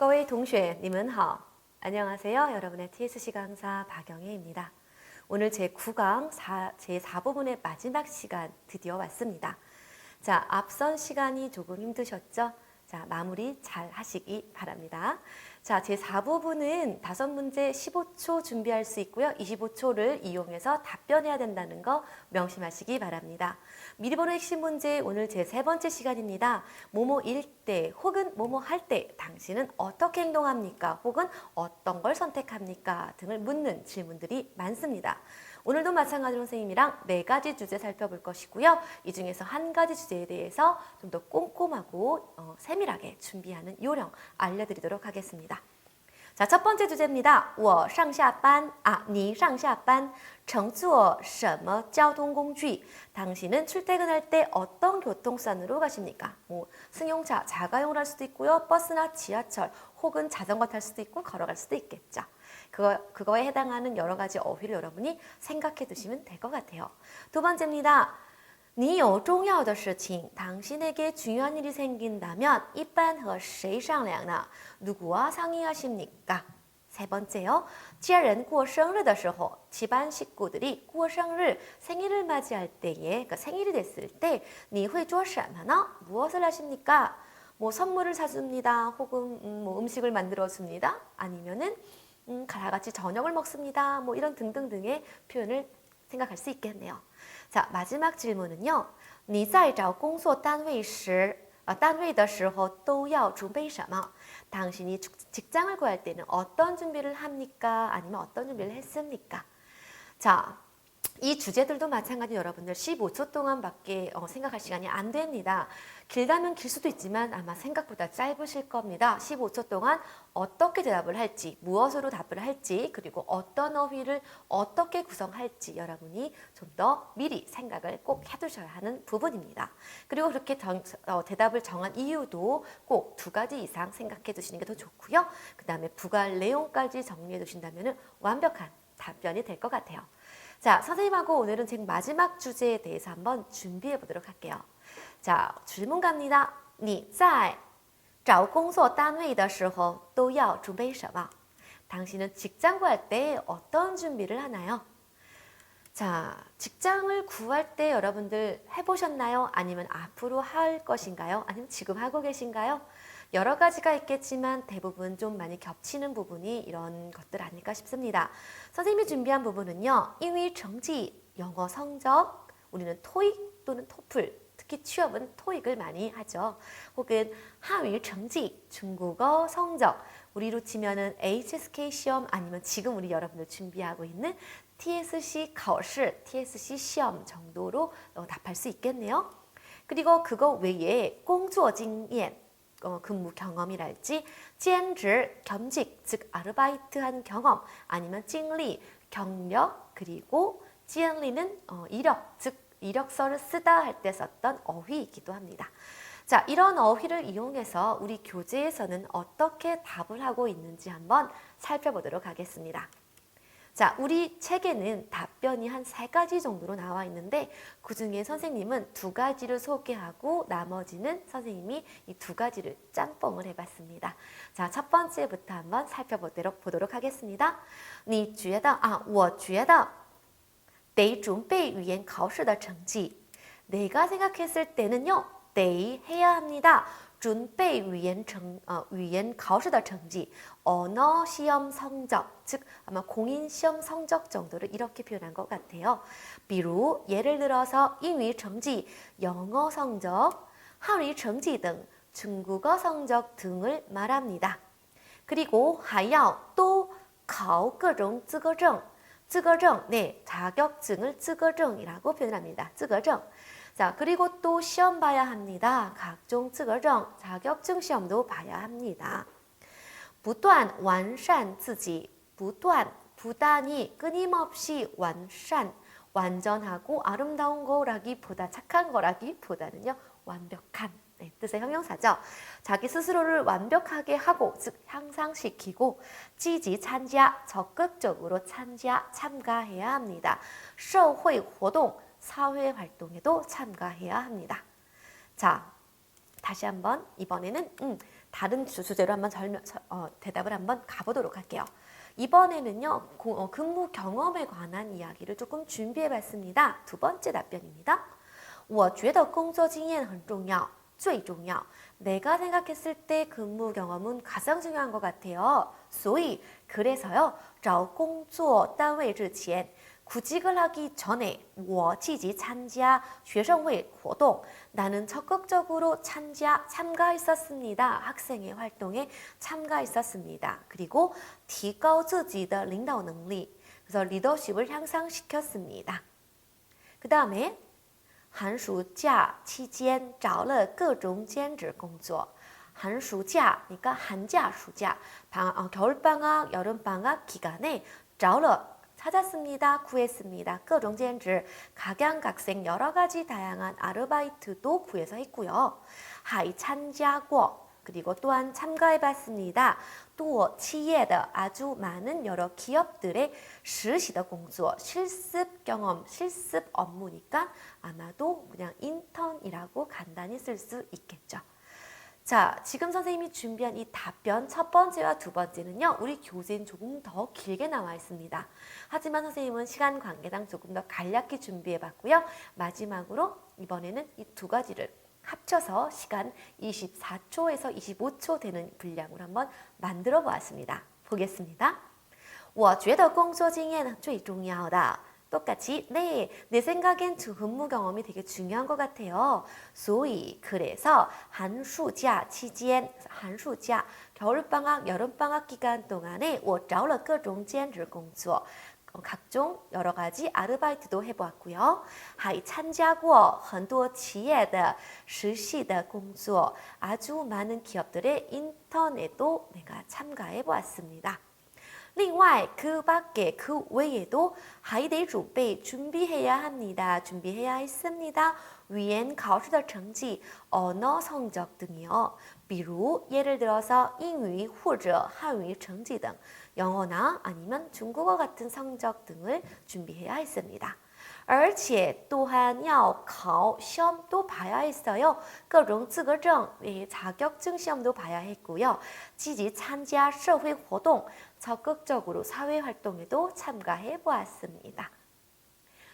各位同学,你们好. 안녕하세요. 여러분의 TSC 강사 박영혜입니다. 오늘 제 9강 제 4부분의 마지막 시간 드디어 왔습니다. 자, 앞선 시간이 조금 힘드셨죠? 자, 마무리 잘 하시기 바랍니다. 자, 제 4부분은 다섯 문제 15초 준비할 수 있고요. 25초를 이용해서 답변해야 된다는 거 명심하시기 바랍니다. 미리 보는 핵심 문제 오늘 제 세 번째 시간입니다. 뭐뭐일 때 혹은 뭐뭐 할 때 당신은 어떻게 행동합니까? 혹은 어떤 걸 선택합니까? 등을 묻는 질문들이 많습니다. 오늘도 마찬가지로 선생님이랑 네 가지 주제 살펴볼 것이고요. 이 중에서 한 가지 주제에 대해서 좀 더 꼼꼼하고 어, 세밀하게 준비하는 요령 알려드리도록 하겠습니다. 자, 첫 번째 주제입니다. 我上下班, 아, 你上下班乘坐什么交通工具? 당신은 출퇴근할 때 어떤 교통수단으로 가십니까? 뭐 승용차, 자가용을 할 수도 있고요. 버스나 지하철 혹은 자전거 탈 수도 있고 걸어갈 수도 있겠죠. 그거, 그거에 해당하는 여러 가지 어휘를 여러분이 생각해 두시면 될 것 같아요. 두 번째입니다. 你有重要的事情, 당신에게 중요한 일이 생긴다면 一般和谁商量呢? 누구와 상의하십니까? 세 번째요. 家人过生日的时候, 집안 식구들이 过生日, 생일을 맞이할 때에, 그러니까 생일이 됐을 때, 你会做什么呢? 무엇을 하십니까? 뭐 선물을 사줍니다. 혹은 음, 뭐 음식을 만들어 줍니다. 아니면은 음, 다 같이 저녁을 먹습니다. 뭐 이런 등등등의 표현을 생각할 수 있겠네요. 자, 마지막 질문은요. 你在找工作单位时, 아, 单位的时候都要准备什么? 당신이 직장을 구할 때는 어떤 준비를 합니까? 아니면 어떤 준비를 했습니까? 자, 이 주제들도 마찬가지 여러분들 15초 동안밖에 어, 생각할 시간이 안 됩니다. 길다면 길 수도 있지만 아마 생각보다 짧으실 겁니다. 15초 동안 어떻게 대답을 할지, 무엇으로 답을 할지, 그리고 어떤 어휘를 어떻게 구성할지 여러분이 좀 더 미리 생각을 꼭 해두셔야 하는 부분입니다. 그리고 그렇게 정, 어, 대답을 정한 이유도 꼭 두 가지 이상 생각해 두시는 게 더 좋고요. 그 다음에 부갈 내용까지 정리해 두신다면 완벽한 답변이 될 것 같아요. 자, 선생님하고 오늘은 제 마지막 주제에 대해서 한번 준비해 보도록 할게요. 자, 질문 갑니다. 你在找工作单位的时候都要准备什么? 당신은 직장 구할 때 어떤 준비를 하나요? 자, 직장을 구할 때 여러분들 해보셨나요? 아니면 앞으로 할 것인가요? 아니면 지금 하고 계신가요? 여러 가지가 있겠지만 대부분 좀 많이 겹치는 부분이 이런 것들 아닐까 싶습니다. 선생님이 준비한 부분은요. 因为 成绩, 영어 성적, 우리는 토익 또는 토플, 특히 취업은 토익을 많이 하죠. 혹은 하위成绩, 중국어 성적, 우리로 치면은 HSK 시험 아니면 지금 우리 여러분들 준비하고 있는 TSC 考试, TSC 시험 정도로 어, 답할 수 있겠네요. 그리고 그거 외에 工作经验, 어, 근무 경험이랄지, 찌엔즈 겸직 즉 아르바이트한 경험 아니면 찡리 경력 그리고 찌엔리는 어, 이력 즉 이력서를 쓰다 할 때 썼던 어휘이기도 합니다. 자, 이런 어휘를 이용해서 우리 교재에서는 어떻게 답을 하고 있는지 한번 살펴보도록 하겠습니다. 자, 우리 책에는 답변이 한 세 가지 정도로 나와 있는데 그 중에 선생님은 두 가지를 소개하고 나머지는 선생님이 이 두 가지를 짬뽕을 해봤습니다. 자, 첫 번째부터 한번 살펴보도록 보도록 하겠습니다. 你觉得啊,我觉得得准备语言考试的成绩. 내가 생각했을 때는요, 得 해야 합니다. 准备语言成, 어, 语言考试的成绩, 언어 시험 성적, 즉 아마 공인 시험 성적 정도를 이렇게 표현한 것 같아요. 비루 예를 들어서 英语 成绩, 영어 성적, 汉语 成绩 등 중국어 성적 등을 말합니다. 그리고 还要또 考各种资格证, 资格证, 네, 자격증을 资格证이라고 표현합니다. 资格证. 자, 그리고 또 시험 봐야 합니다. 각종 증거증, 자격증 시험도 봐야 합니다. 부단 완산 自己, 부단 부단히 끊임없이 완산 완전하고 아름다운 거라기보다 착한 거라기보다는요 완벽한 네, 뜻의 형용사죠. 자기 스스로를 완벽하게 하고 즉 향상시키고 지지 참가 적극적으로 참가 참가해야 합니다. 사회 활동 사회 활동에도 참가해야 합니다. 자, 다시 한번 이번에는 음, 다른 주- 주제로 한번 설명, 서- 어, 대답을 한번 가보도록 할게요. 이번에는요, 고- 어, 근무 경험에 관한 이야기를 조금 준비해봤습니다. 두 번째 답변입니다. 我觉得工作经验很重要,最重要. 내가 생각했을 때 근무 경험은 가장 중요한 것 같아요. 所以 그래서요, 找工作单位之前 구직을 하기 전에 我积极参加学生会活动 나는 적극적으로 참자 참가했었습니다. 학생의 활동에 참가했었습니다. 그리고 提高自己的领导能力 그래서 리더십을 향상시켰습니다. 그 다음에 寒暑假期间找了各种兼职工作.寒暑假, 그러니까 한자, 暑假, 방, 어, 겨울방학, 여름방학 기간에 找了 찾았습니다. 구했습니다. 各种兼职, 각양각색 여러 가지 다양한 아르바이트도 구해서 했고요. 还参加过 그리고 또한 참가해봤습니다. 또企业的 아주 많은 여러 기업들의 实习的工作 실습 경험, 실습 업무니까 아마도 그냥 인턴이라고 간단히 쓸 수 있겠죠. 자, 지금 선생님이 준비한 이 답변 첫 번째와 두 번째는요, 우리 교재엔 조금 더 길게 나와 있습니다. 하지만 선생님은 시간 관계상 조금 더 간략히 준비해 봤고요. 마지막으로 이번에는 이 두 가지를 합쳐서 시간 24초에서 25초 되는 분량으로 한번 만들어 보았습니다. 보겠습니다. 我觉得工作经验最重要的. 똑같이 네, 내 생각엔 주 근무 경험이 되게 중요한 것 같아요. 所以 그래서 寒暑假期间,寒暑假 겨울방학, 여름방학 기간 동안에 我找了各种兼职工作. 어, 각종 여러 가지 아르바이트도 해보았고요. 还参加过很多企业的实习的工作. 아주 많은 기업들의 인턴에도 내가 참가해 보았습니다. 另外, 그 밖에, 그 외에도 还得准备 준비해야 합니다. 준비해야 했습니다. 위엔 考试的成绩, 언어 성적 등이요. 比如, 예를 들어서 英语或者汉语成绩等, 영어나 아니면 중국어 같은 성적 등을 준비해야 했습니다. 而且 또한 要考 시험도 봐야 했어요. 各种资格证, 예, 자격증 시험도 봐야 했고요. 积极参加社会活动, 적극적으로 사회 활동에도 참가해 보았습니다.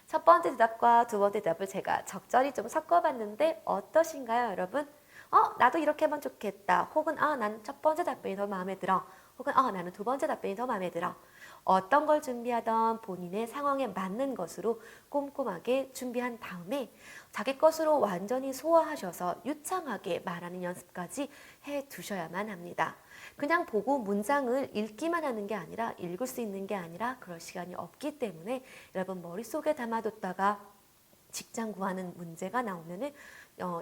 첫 번째 대답과 두 번째 대답을 제가 적절히 좀 섞어봤는데 어떠신가요, 여러분? 어, 나도 이렇게 하면 좋겠다. 혹은 아, 나는 첫 번째 답변이 더 마음에 들어. 혹은 아, 나는 두 번째 답변이 더 마음에 들어. 어떤 걸 준비하던 본인의 상황에 맞는 것으로 꼼꼼하게 준비한 다음에 자기 것으로 완전히 소화하셔서 유창하게 말하는 연습까지 해 두셔야만 합니다. 그냥 보고 문장을 읽기만 하는 게 아니라 읽을 수 있는 게 아니라 그럴 시간이 없기 때문에 여러분 머릿속에 담아뒀다가 직장 구하는 문제가 나오면은 어,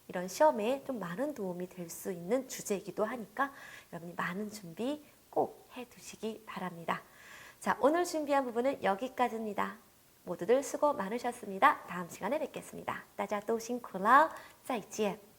이런 시험에 좀 많은 도움이 될 수 있는 주제이기도 하니까 여러분이 많은 준비 꼭 해두시기 바랍니다. 자, 오늘 준비한 부분은 여기까지입니다. 모두들 수고 많으셨습니다. 다음 시간에 뵙겠습니다. 따자 또신 콜라우 짜이지엔